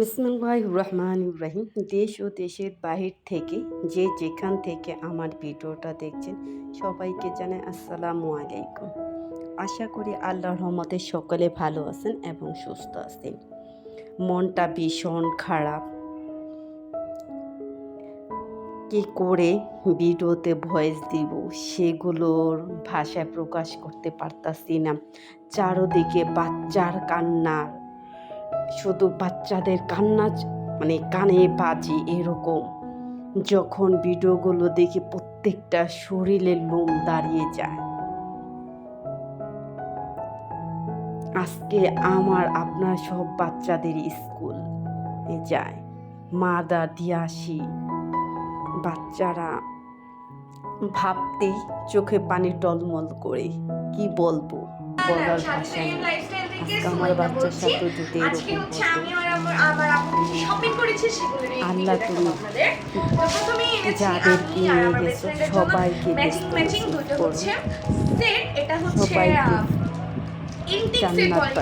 বিসমুল্লাহ রহমান ইব্রাহিম দেশ ও দেশের বাহির থেকে যে যেখান থেকে আমার ভিডিওটা দেখছেন, সবাইকে জানাই আসসালামু আলাইকুম। আশা করি আল্লাহর রহমতে সকলে ভালো আছেন এবং সুস্থ আছেন। মনটা ভীষণ খারাপ। কি করে ভিডিওতে ভয়েস দিব? সেগুলোর ভাষায় প্রকাশ করতে পারতাছি না। চারোদিকে বাচ্চার কান্নার শুধু বাচ্চাদের কান্না মানে কানে বাজি এরকম। যখন ভিডিওগুলো দেখি প্রত্যেকটা শরীরের লোম দাঁড়িয়ে যায়। আজকে আমার, আপনার সব বাচ্চাদের স্কুল যায়। মাদা দিয়ে আসি বাচ্চারা ভাবতেই চোখে পানি টলমল করে, কি বলব? বলার ভাষা নেই আমার বাচ্চার সাথে যদি এরকম আল্লাহ তুমি যাদেরকে নিয়ে গেছো সবাইকে সবাইকে। জান্নাত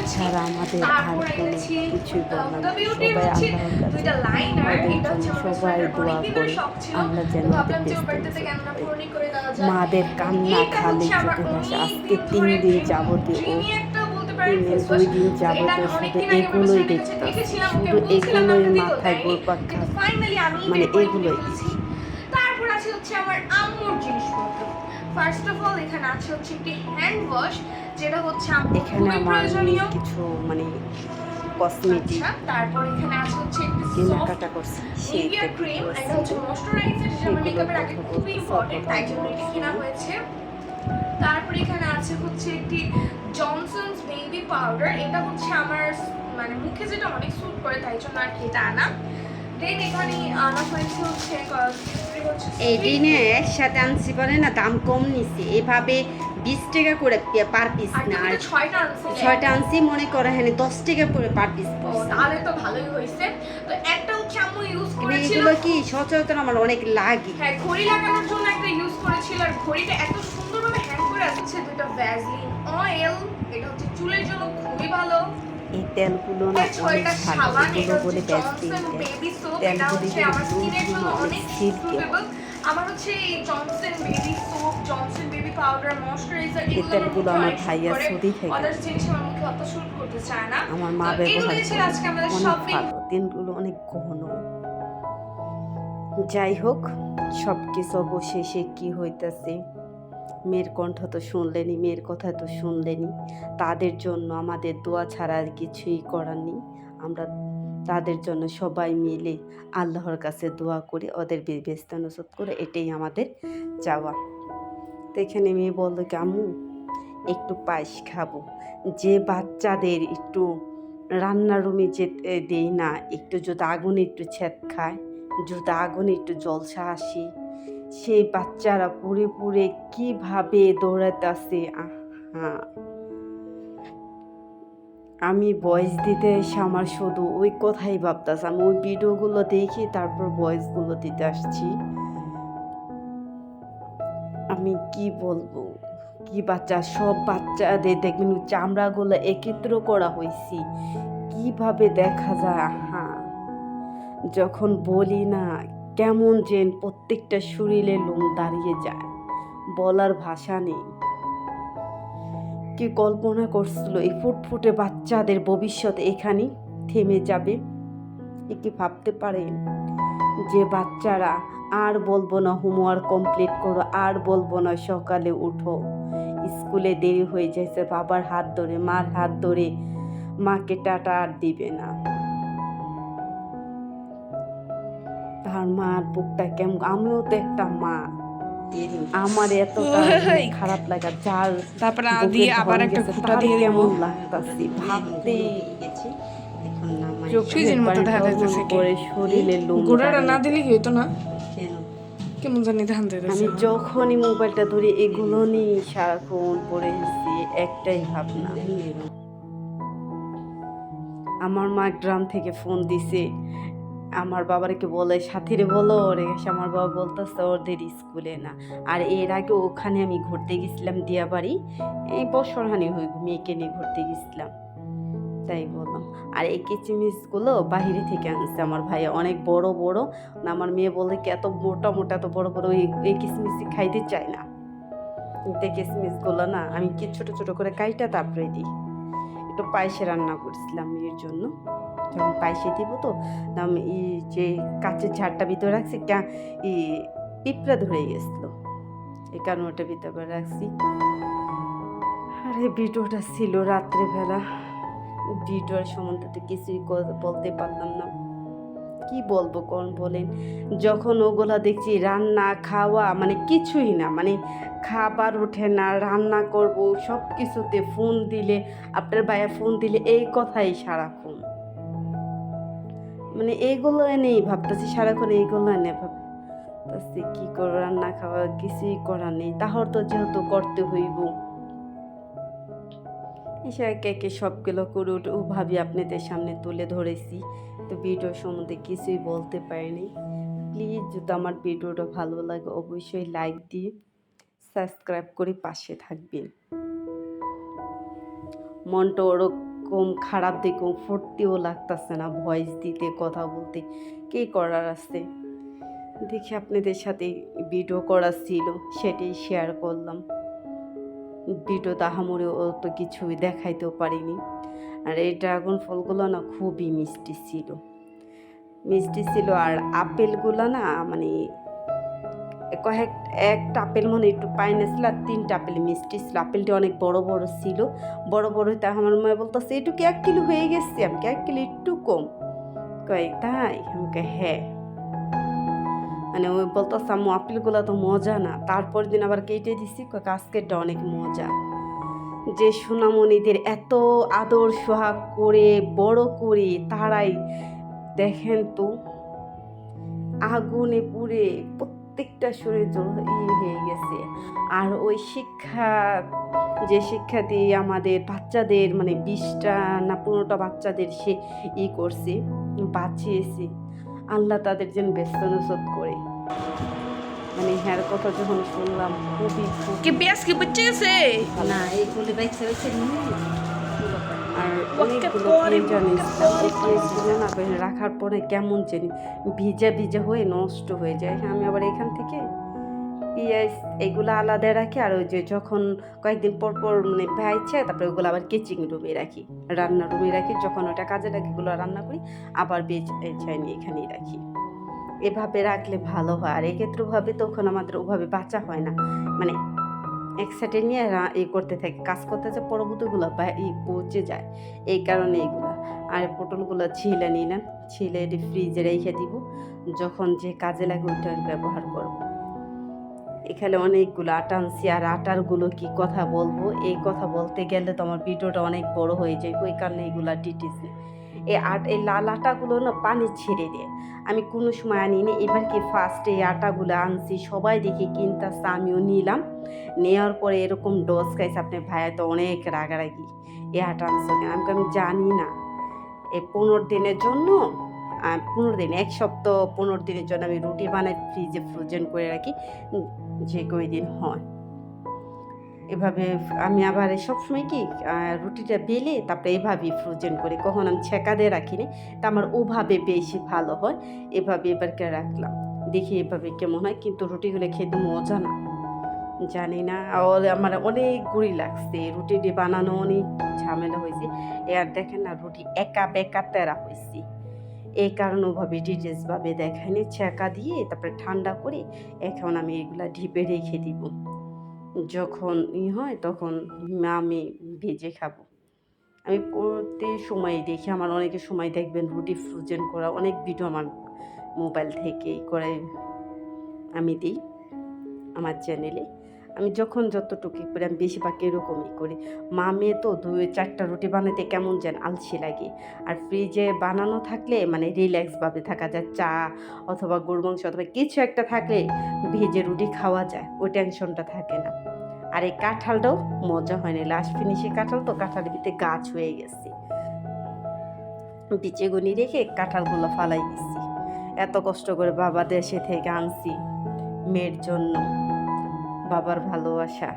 এছাড়া আমাদের আর কোনো কিছুই বলার দ্য সবাই আল্লাহর কাছে আমার সবাই দোয়া করে। তো যেন মাদের কান্না খালি আমার চোখে ভাসে আজকে তিন দিন যাবতীয় ও দুই দিন যাবতীয় শুধু আমার এগুলোই দেখতাম। শুধু এগুলোই আমাকে দিতে মাথায় আমি মানে এগুলোই। তারপর আছে হচ্ছে আমার আম্মুর জিনিসপত্র। ফার্স্ট অফ অল এখানে আছে হচ্ছে একটি হ্যান্ড ওয়াশ যেটা হচ্ছে খুবই প্রয়োজনীয়। কিছু মানে কসমেটিক আচ্ছা, তারপর এখানে আছে হচ্ছে একটি কেনাকাটা করছি নিভিয়া ক্রিম এটা হচ্ছে ময়শ্চারাইজার যেটা মেকআপের আগে খুবই ইম্পর্টেন্ট তাই জন্য এটা কেনা হয়েছে। তারপর এখানে আছে হচ্ছে একটি জনসনস বেবি পাউডার এটা হচ্ছে আমার মানে মুখে যেটা অনেক স্যুট করে তাই জন্য আর কি এটা আনা। এই একসাথে আনছি বলে না দাম কম নিছে। এভাবে বিশ টাকা করে পার পিস না। আর ছয়টা। আনছি মনে করো হ্যাঁ দশ টাকা করে পার পিস তাহলে তো ভালোই হয়েছে। তো একটা হচ্ছে আম্মু ইউজ করেছিল। এগুলো কি সচরাচর আমার অনেক লাগে। হ্যাঁ ঘড়ি লাগানোর জন্য একটা ইউজ করেছিল। আর ঘড়িটা এত সুন্দরভাবে হ্যাং করে আসছে দুটো ভ্যাসলিন অয়েল এটা হচ্ছে চুলের জন্য খুবই ভালো। এই তেলগুলো না অনেক ভালো। এগুলো বলে তেলগুলো আমার অনেক হচ্ছে এই Johnson baby soap Johnson baby powder moisturiser এগুলো আমার তেলগুলো মুখে আমার ভাইয়া suit থেকে others জিনিস আমার মুখে অত শুট করতে চায় না। আমার মা ব্যবহার ছিল করে আজকে আমাদের অনেক শপিং ভালো। দিনগুলো অনেক ঘন। যাই হোক সব কিছু অবশেষে কি হইতাছে? মেয়ের কণ্ঠ তো শুনলেনি, মেয়ের কথা তো শুনলেনি। তাদের জন্য আমাদের দোয়া ছাড়া আর কিছুই করার নেই। আমরা তাদের জন্য সবাই মিলে আল্লাহর কাছে দোয়া করি, ওদের ব্যস্ত নসত করে এটাই আমাদের চাওয়া। তো এখানে মেয়ে বলল কি, আম্মু, একটু পায়েস খাব। যে বাচ্চাদের একটু রান্নার রুমে যেতে দেই না, একটু যদি আগুনে একটু ছেদ খায়, যদি আগুনে একটু জলসা আসি সেই বাচ্চারা পুরে পুরে কীভাবে দৌড়াতেছে হ্যাঁ আমি ভয়েস দিতে এসে আমার শুধু ওই কথাই ভাবতেছে। আমি ওই ভিডিওগুলো দেখি, তারপর ভয়েসগুলো দিতে আসছি। আমি কি বলব? কি বাচ্চা? সব বাচ্চাদের দেখবেন চামড়াগুলো একত্র করা হয়েছি। কীভাবে দেখা যায়? হ্যাঁ যখন বলি না কেমন যেন প্রত্যেকটা শরীরে লোম দাঁড়িয়ে যায়। বলার ভাষা নেই। কি কল্পনা করছিল এই ফুটফুটে বাচ্চাদের ভবিষ্যৎ এখানে থেমে যাবে? এ কি ভাবতে পারেন যে বাচ্চারা, আর বলব না হোমওয়ার্ক কমপ্লিট করো, আর বলব না সকালে উঠো। স্কুলে দেরি হয়ে যাচ্ছে বাবার হাত ধরে, মার হাত ধরে মাকে টাটা আর দিবে না। তার মার বুকটা কেমন আমিও তো একটা মা। আমার এতটা ওই। খারাপ লাগা যার তারপরে দিয়ে আবার একটা ফুটা দিয়ে কেমন লাগতাছে ভাবতে চোখের মতো দেখা যাইতেছে করে শরীরে লোম গোড়াটা না দিলে কি হইতো না? কেমন জানি ধান আমি যখনই মোবাইলটা ধরি এগুলো নিয়ে সারাক্ষণ পড়ে গেছি একটাই ভাবনা। আমার মা গ্রাম থেকে ফোন দিছে আমার বাবারকে বলে, সাথীরে বলো। ওরে আমার বাবা বলতেছে ওদের স্কুলে না। আর এর আগে ওখানে আমি ঘুরতে গেছিলাম দিয়াবাড়ি। এই বছরহানি হয়ে মেয়েকে নিয়ে ঘুরতে গেছিলাম। তাই বললাম। আর এই কিচিমিচগুলো বাহিরে থেকে আনছে আমার ভাই অনেক বড় বড়। আমার মেয়ে বলে কি, এত মোটা মোটা, এত বড় বড় এই কিচমিচি খাইতে চায় না। কিচমিচগুলো না, আমি কি ছোট ছোট করে কাইটা তারপরে দিই। একটু পায়েসে রান্না করছিলাম এর জন্য। যখন পায়েসে দিব তো আমি এই যে কাঁচের ঝাড়টা ভিতরে রাখছি ই পিঁপড়া ধরে গেছিল। এই কারণ ওটা ভিতরে রাখছি। আর এই ভিডিওটা ছিল রাত্রেবেলা। ভিডিওর সম্বন্ধে তো কিছুই বলতে পারলাম না। কি বলব কোন বলেন? যখন ওগুলা দেখছি রান্না, খাওয়া মানে কিছুই না মানে খাবার ওঠে না, রান্না করব সব কিছুতে ফোন দিলে, আপনার ভাইয়া ফোন দিলে এই কথাই সারাক্ষণ। মানে এইগুলো এনেই ভাবতেছি, সারাক্ষণ এইগুলো এনে ভাবতেছি কি করব রান্না খাওয়া কিছুই করার নেই, তাহলে তো যেহেতু করতে হইব। এসে একে সবগুলো করে উঠে ভাবি আপনাদের সামনে তুলে ধরেছি। তো ভিডিও সম্বন্ধে কিছুই বলতে পারিনি। প্লিজ, যদি আমার ভিডিওটা ভালো লাগে, অবশ্যই লাইক দিয়ে সাবস্ক্রাইব করে পাশে থাকবেন। মনটা ওরকম খারাপ দেখুন, ফুর্তিও লাগতেছে না, ভয়েস দিতে, কথা বলতে। কে করার আছে? দেখি আপনাদের সাথে ভিডিও করা ছিল, সেটাই শেয়ার করলাম। ভিডিও তাহামরে অত কিছুই দেখাইতেও পারিনি। আর এই ড্রাগন ফলগুলো না খুবই মিষ্টি ছিল। মিষ্টি ছিল আর আপেলগুলো না মানে কয়েক, একটা আপেল মনে একটু পাইনে ছিল আর তিনটা আপেল মিষ্টি ছিল। আপেলটা অনেক বড় বড় ছিল। বড় বড় তা আমার মা বলতেছে একটু কি এক কিলো হয়ে গেছে। আমি এক কিলো একটু কম। কয় তাই? আমাকে হ্যাঁ। মানে ওই বলতেছে আপেলগুলো তো মজা না। তারপর দিন আবার কেটে দিছি কাস্কেটটা অনেক মজা। যে সোনামণিদের এত আদর সোহাগ করে, বড় করে তারাই দেখেন তো, আগুনে পুড়ে প্রত্যেকটা শরীর জ্বল- ই হয়ে গেছে। আর ওই শিক্ষা, যে শিক্ষার্থী আমাদের বাচ্চাদের মানে বিশটা না পনেরোটা বাচ্চাদের সে ই করছে, বাঁচিয়েছে, আল্লাহ তাদের যেন ব্যস্ত নসত করে। মানে হ্যার কথা যখন শুনলাম খুবই কি পেঁয়াজ কি গেছে? না এই কোলে বাইছে বাইছে আর অনেকগুলো না রাখার পরে কেমন জানি ভিজা ভিজা হয়ে নষ্ট হয়ে যায়। আমি আবার এখান থেকে পেঁয়াজ এগুলো আলাদা রাখি আর ওই যে যখন কয়েকদিন পর পর মানে ভাইছে তারপরে ওগুলো আবার কিচিং রুমে রাখি। রান্না রুমে রাখি যখন ওটা কাজে লাগে এগুলো রান্না করি আবার বেচাই নিয়ে এখানেই রাখি। এভাবে রাখলে ভালো হয়। আর এক্ষেত্রেভাবে তখন আমাদের ওভাবে বাঁচা হয় না। মানে এক সাইডে নিয়ে ই করতে থাকে। কাজ করতে যে পরবর্তীগুলো বা ই পচে যায়। এই কারণে এইগুলা। আর পটলগুলো ছিলে নিলাম ছিলে এটি ফ্রিজে রেখে দিব। যখন যে কাজে লাগে ওইটা ব্যবহার করব। এখানে অনেকগুলো আটা আনছি। আর আটারগুলো কি কথা বলব? এই কথা বলতে গেলে তো আমার ভিডিওটা অনেক বড় হয়ে যায় ওই কারণে এইগুলা ডিটেলস এই আট এই লাল আটাগুলো না পানি ছেড়ে দেয়। আমি কোনো সময় আনি আনিনি এবার কি ফার্স্ট এই আটাগুলো আনছি, সবাই দেখি কিনতেছে, আমিও নিলাম। নেওয়ার পরে এরকম ডোজ খাইছে আপনার ভাইয়া তো অনেক রাগারাগি। এ আটা আনছো কেন? আমি আমি জানি না। এই পনেরো দিনের জন্য পনেরো দিন, এক সপ্তাহ, পনেরো দিনের জন্য আমি রুটি বানাই ফ্রিজে ফ্রোজেন করে রাখি যে কই দিন হয়। এভাবে আমি আবার সবসময় কি রুটিটা বেলে তারপরে এভাবেই ফ্রোজেন করি কখন আমি ছেঁকা দিয়ে রাখিনি, তা আমার ওভাবে বেশি ভালো হয়, এভাবে এবারকে রাখলাম। দেখি এভাবে কেমন হয়, কিন্তু রুটিগুলো খেতে মজা না। জানি না আর আমার অনেক গুড়ি লাগছে রুটিটি বানানো অনেক ঝামেলা হয়েছে। আর দেখেন না, রুটি একা বেকা তেরা হয়েছে। এই কারণে ওভাবে ডিটেলসভাবে দেখায়নি ছেঁকা দিয়ে তারপরে ঠান্ডা করে এখন আমি এগুলা ঢিপে রেখে দিব। যখন ই হয় তখন আমি ভেজে খাব। আমি করতে সময় দেখি, আমার অনেকে সময় দেখবেন রুটি ফ্রোজেন করা, অনেক ভিডিও আমার মোবাইল থেকে করে আমি দিই আমার চ্যানেলে আমি যখন যতটুকু করি, আমি বেশিরভাগ এরকমই করি। মা মেয়ে তো দুই চারটা রুটি বানাতে কেমন যেন আলসি লাগে। আর ফ্রিজে বানানো থাকলে মানে রিল্যাক্সভাবে থাকা যায়। চা অথবা গরু মাংস অথবা কিছু একটা থাকলে ভেজে রুটি খাওয়া যায়, ওই টেনশনটা থাকে না। আর এই কাঁঠালটাও মজা হয়নি লাস্ট ফিনিশে কাঁঠাল তো কাঁঠালের ভিতরে গাছ হয়ে গেছে। বিচে গুনি রেখে কাঁঠালগুলো ফালাই দিচ্ছি এত কষ্ট করে বাবা দেশে থেকে আনছি, মেয়ের জন্য। বাবার ভালোবাসা।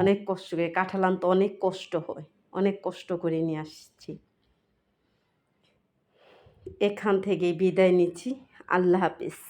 অনেক কষ্ট করে কাঁঠাল তো অনেক কষ্ট হয়, অনেক কষ্ট করে নিয়ে আসছি। এখান থেকে বিদায় নিচ্ছি। আল্লাহ হাফিজ।